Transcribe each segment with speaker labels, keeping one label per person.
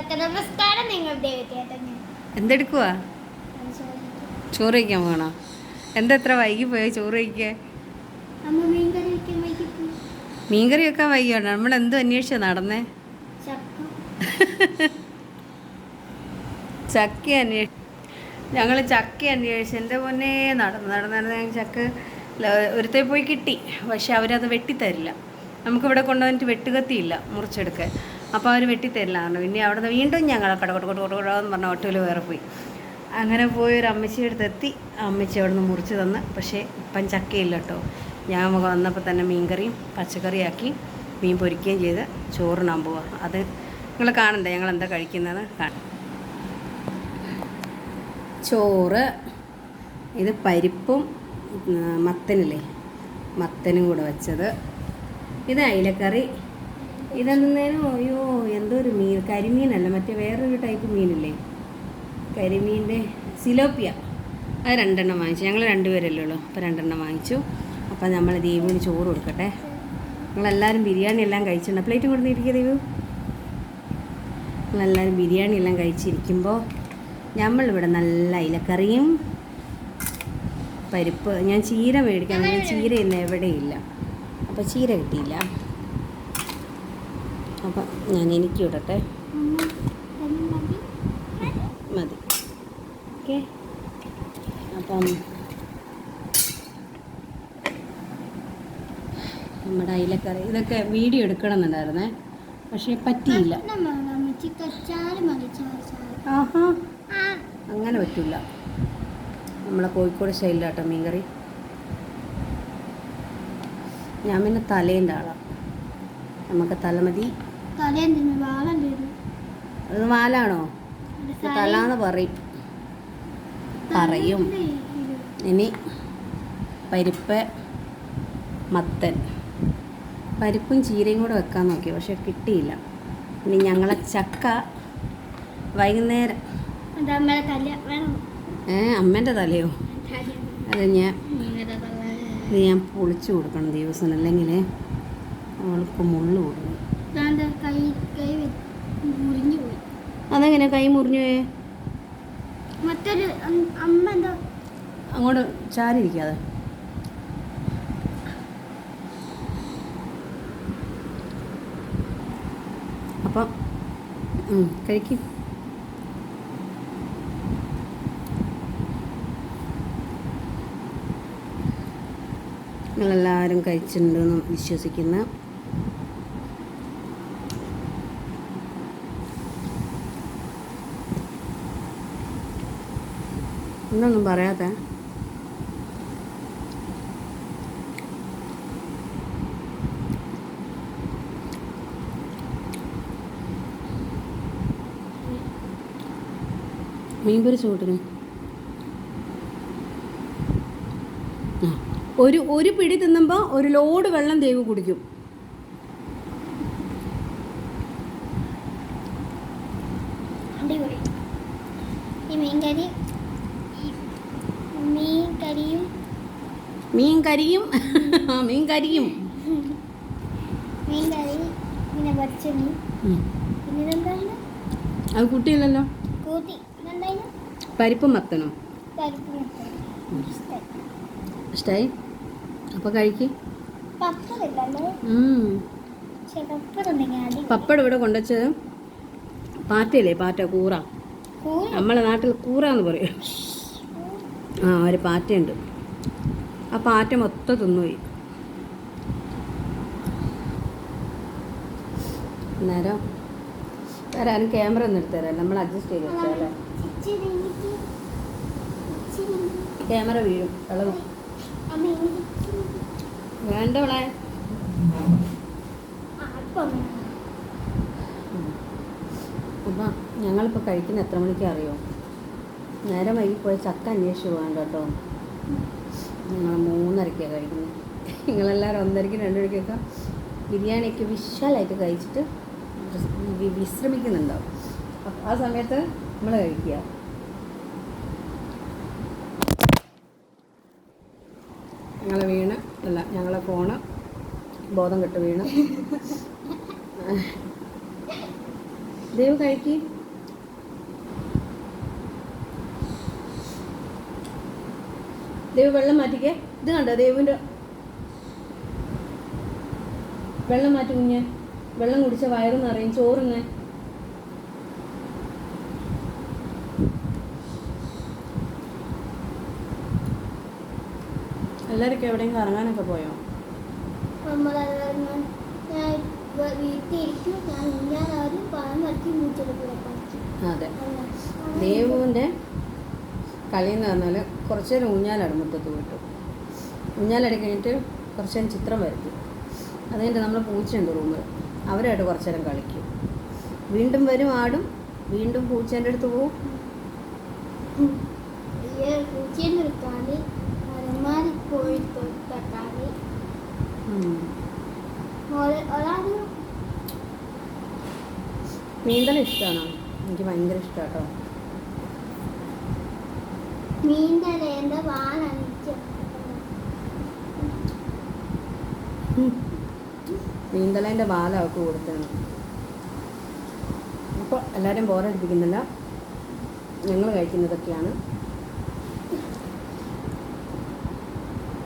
Speaker 1: കൂട്ടുകാർക്ക് നമസ്കാരം നിങ്ങൾ
Speaker 2: എന്തെടുക്കുവാ? ചോറ് കഴിക്കാൻ പോകണോ എന്താ എത്ര വൈകി പോയോ ചോറ് കഴിക്കാൻ? മീൻകറി വെക്കാൻ വൈകിയാണ്. നമ്മൾ എന്ത് അന്വേഷിച്ചാ നടന്നേ?
Speaker 1: ചക്ക.
Speaker 2: അന്വേഷിച്ചു ഞങ്ങൾ ചക്ക അന്വേഷിച്ചു. എന്റെ പൊന്നെ നടന്ന് നടന്ന് നടന്ന് ചക്ക ഒരുത്തേ പോയി കിട്ടി. പക്ഷെ അവരത് വെട്ടിത്തരില്ല. നമുക്കിവിടെ കൊണ്ടുവന്നിട്ട് വെട്ടുകത്തിയില്ല മുറിച്ചെടുക്കാൻ. അപ്പോൾ അവർ വെട്ടിത്തരില്ല പറഞ്ഞു. പിന്നെ അവിടെ വീണ്ടും ഞങ്ങൾ കടകൊട്ട് കൊട്ട് കൊട്ട് കൊടാന്ന് പറഞ്ഞ ഓട്ടോയിൽ വേറെ പോയി. അങ്ങനെ പോയി ഒരു അമ്മച്ചിയുടെ അടുത്ത് എത്തി. അമ്മച്ചി അവിടെ നിന്ന് മുറിച്ച് തന്ന്. പക്ഷേ ഇപ്പം ചക്കയില്ല കേട്ടോ. ഞാൻ വന്നപ്പോൾ തന്നെ മീൻകറിയും പച്ചക്കറിയാക്കി മീൻ പൊരിക്കുകയും ചെയ്ത് ചോറിനാൻ പോവാ. അത് നിങ്ങൾ കാണണ്ടേ? ഞങ്ങൾ എന്താ കഴിക്കുന്നത് കാണാം. ചോറ് ഇത് പരിപ്പും മത്തനില്ലേ? മത്തനും കൂടെ വെച്ചത്. ഇത് അയിലക്കറി. ഇതെന്നേനും അയ്യോ എന്തോ ഒരു മീൻ. കരിമീനല്ല മറ്റേ വേറൊരു ടൈപ്പ് മീനില്ലേ? കരിമീന്റെ സിലോപ്പിയ. അത് രണ്ടെണ്ണം വാങ്ങിച്ചു. ഞങ്ങൾ രണ്ടുപേരല്ലേ ഉള്ളൂ. അപ്പോൾ രണ്ടെണ്ണം വാങ്ങിച്ചു. അപ്പോൾ നമ്മൾ ദീപുവിന് ചോറ് കൊടുക്കട്ടെ. നിങ്ങളെല്ലാവരും ബിരിയാണി എല്ലാം കഴിച്ചിട്ടുണ്ട്? പ്ലേറ്റ് കൊടുത്തിരിക്കുക ദീപു. നിങ്ങളെല്ലാവരും ബിരിയാണി എല്ലാം കഴിച്ചിരിക്കുമ്പോൾ നമ്മളിവിടെ നല്ല ഇലക്കറിയും പരിപ്പ് ഞാൻ ചീര മേടിക്കാൻ ചീര ഇന്ന് എവിടെയില്ല. അപ്പോൾ ചീര കിട്ടിയില്ല. അപ്പം ഞാൻ എനിക്ക് ഇടട്ടെ.
Speaker 1: മതി.
Speaker 2: ഓക്കെ. അപ്പം നമ്മുടെ അയിലക്കറി ഇതൊക്കെ വീഡിയോ എടുക്കണമെന്നുണ്ടായിരുന്നേ പക്ഷേ പറ്റിയില്ല. ആഹാ. അങ്ങനെ പറ്റില്ല നമ്മളെ കോഴിക്കോട് സ്റ്റൈലിലാട്ടോ മീൻകറി. ഞാൻ പിന്നെ തലേന്റെ ആളാണ് നമുക്ക് തലമതി അത് വാലാണോ? ഇത് തലാന്ന് പറയും. പറയും. ഇനി പരിപ്പ് മത്തൻ. പരിപ്പും ചീരയും കൂടെ വെക്കാൻ നോക്കി പക്ഷെ കിട്ടിയില്ല. ഇനി ഞങ്ങളെ ചക്ക വൈകുന്നേരം. ഏ അമ്മേന്റെ തലയോ? അത് ഞാൻ ഇത് ഞാൻ പൊളിച്ചു കൊടുക്കണം ദിവസം അല്ലെങ്കിൽ അവൾക്ക് മുള്ളു കൊടുക്കണം അതെങ്ങനെ കൈ മുറിഞ്ഞു പോയേ?
Speaker 1: മറ്റൊരു അമ്മ എന്താ?
Speaker 2: അങ്ങോട്ട് ചാരിയിരിക്കാതെ. അപ്പം കഴിക്കും. നിങ്ങളെല്ലാവരും കഴിച്ചിട്ടുണ്ടെന്ന് വിശ്വസിക്കുന്നു. എന്നൊന്നും പറയാത്ത മീൻ പൊരിച്ച ഒരു ഒരു പിടി തിന്നുമ്പോൾ ഒരു ലോഡ് വെള്ളം തേവ് കുടിക്കും.
Speaker 1: ഈ മീൻകറി ഈ മീൻ കറിയും
Speaker 2: മീൻ കരിയും മീൻ കരിയും
Speaker 1: മീൻ കറി പിന്നെ പച്ച മീൻ
Speaker 2: ഉം.
Speaker 1: പിന്നെ ഇതെന്താണ്
Speaker 2: അത് കുട്ടിയില്ലല്ലോ.
Speaker 1: കൂത്തി ഇതെന്താണ്
Speaker 2: പരിപ്പും മത്തനോ?
Speaker 1: പരിപ്പ് അപ്പൊ ഇഷ്ടം
Speaker 2: ഇഷ്ടമായി അപ്പോൾ കഴിക്ക്
Speaker 1: പപ്പടം
Speaker 2: ഇവിടെ കൊണ്ടുവച്ചത് പാറ്റയില്ലേ? പാറ്റ കൂറ. നമ്മളെ നാട്ടിൽ കൂറ എന്ന് പറയും. ആ ഒരു പാറ്റയുണ്ട്. ആ പാറ്റ മൊത്തം തിന്നുപോയി. അന്നേരം തരാനും ക്യാമറ ഒന്നും എടുത്തരാം നമ്മൾ അഡ്ജസ്റ്റ് ചെയ്ത്
Speaker 1: ഇച്ചിരി
Speaker 2: ക്യാമറ വീഴും.
Speaker 1: എനിക്ക്
Speaker 2: വേണ്ടവളെ അപ്പം ഞങ്ങളിപ്പോൾ കഴിക്കുന്ന എത്ര മണിക്ക് അറിയോ? നേരം വൈകി പോയി ചക്ക അന്വേഷിച്ച് പോകാൻ കേട്ടോ. ഞങ്ങൾ മൂന്നരയ്ക്കാണ് കഴിക്കുന്നത് നിങ്ങളെല്ലാവരും ഒന്നരയ്ക്ക് രണ്ടരയ്ക്കൊക്കെ ബിരിയാണിയൊക്കെ വിശാലായിട്ട് കഴിച്ചിട്ട് വിശ്രമിക്കുന്നുണ്ടാവും. ആ സമയത്ത് നമ്മൾ കഴിക്കുക. ഞങ്ങളെ വീണ് അല്ല ഞങ്ങളെ ഫോണ് ബോധം കെട്ട് വീണ്. ദൈവം കഴിക്ക്. ദേവ് വെള്ളം മാറ്റിക്കേ ഇത് കണ്ടോ? ദേവിന്റെ വെള്ളം മാറ്റി കുഞ്ഞ്. വെള്ളം കുടിച്ച വയറ് നിറയും ചോറിന്ന് എല്ലാവർക്കും എവിടെയും കറങ്ങാനൊക്കെ പോയോ? അതെ. ദേവുവിന്റെ കളി എന്ന് പറഞ്ഞാൽ കുറച്ച് നേരം ഊഞ്ഞാലാണ് മുറ്റത്ത് പോയിട്ട്. ഊഞ്ഞാലടി കഴിഞ്ഞിട്ട് കുറച്ച് നേരം ചിത്രം വരയ്ക്കും. അത് കഴിഞ്ഞിട്ട് നമ്മൾ പൂച്ചയുണ്ട് റൂമിൽ. അവരായിട്ട് കുറച്ച് നേരം കളിക്കും. വീണ്ടും വരും ആടും വീണ്ടും പൂച്ചേന്റെ അടുത്ത് പോവും. നീന്തൽ ഇഷ്ടമാണോ എനിക്ക് ഭയങ്കര ഇഷ്ടമാണ് കേട്ടോ
Speaker 1: നീന്തലേന്റെ
Speaker 2: വാല നീന്തലേന്റെ അവൾക്ക് കൊടുത്താണ്. അപ്പോൾ എല്ലാവരും ബോറടിപ്പിക്കുന്നില്ല ഞങ്ങൾ കഴിക്കുന്നതൊക്കെയാണ്.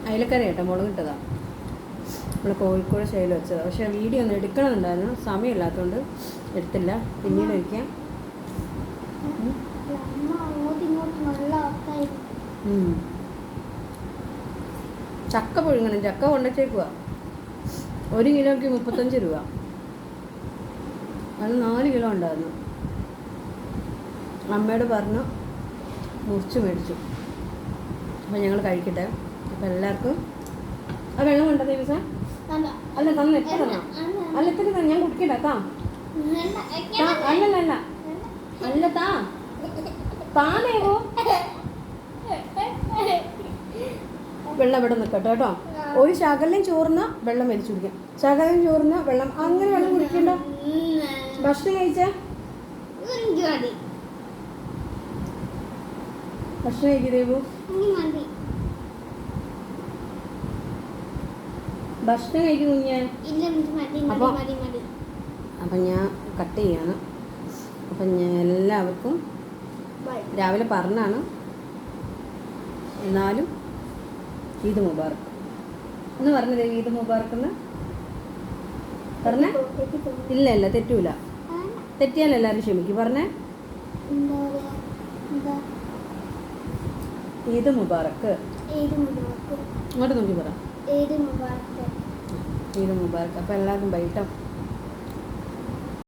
Speaker 2: അയലക്കറി കേട്ടോ മുളക് ഇട്ടതാ. നമ്മൾ കോഴിക്കോട് ശൈലി വെച്ചതാണ് പക്ഷേ വീഡിയോ ഒന്ന് എടുക്കണമെന്നുണ്ടായിരുന്നു. സമയമില്ലാത്തതുകൊണ്ട് എടുത്തില്ല. പിന്നീട് ഒരിക്കാം ചക്ക പുഴുങ്ങണം. ചക്ക കൊണ്ടുവച്ചേക്കുക ഒരു കിലോയ്ക്ക് മുപ്പത്തഞ്ച് രൂപ. അത് നാല് കിലോ ഉണ്ടായിരുന്നു. അമ്മയോട് പറഞ്ഞു മുറിച്ച് മേടിച്ചു. അപ്പം ഞങ്ങൾ കഴിക്കട്ടെ. അപ്പം എല്ലാവർക്കും ആ വെള്ളം കണ്ടോ ദിവസ?
Speaker 1: അല്ല
Speaker 2: തന്നെ എത്ര തന്നെ? അല്ല എത്ര തന്നെ. ഞാൻ കുടിക്കട്ടെ താ. അല്ലല്ല അല്ല അല്ല താ. താ ദേവോ വെള്ളം ഇവിടെ നിൽക്കട്ടെ കേട്ടോ. ഒരു ശകലം ചോർന്ന വെള്ളം വലിച്ചു കുടിക്കാം. ശകലം ചോർന്ന വെള്ളം. അങ്ങനെ വെള്ളം കുടിക്കണ്ട. ഭക്ഷണം കഴിച്ച? ഭക്ഷണം
Speaker 1: മതി
Speaker 2: ഭക്ഷണം
Speaker 1: കഴിക്കുന്നു
Speaker 2: അപ്പൊ- അപ്പം ഞാൻ കട്ട് ചെയ്യാണ് അപ്പം ഞാൻ എല്ലാവർക്കും രാവിലെ പറഞ്ഞാണ്. എന്നാലും ഈദ് മുബാർക്ക് എന്ന് പറഞ്ഞത് ഈദ് മുബാർക്ക് എന്ന് പറഞ്ഞേ? ഇല്ല ഇല്ല തെറ്റൂല. തെറ്റിയാൽ എല്ലാവരും ക്ഷമിക്കും. പറഞ്ഞേ? ഈദ് മുബാറക്ക് ഇങ്ങോട്ട് നോക്കി പറ. ഈദ് മുബാറക്ക് അപ്പോൾ എല്ലാവർക്കും വൈകിട്ട്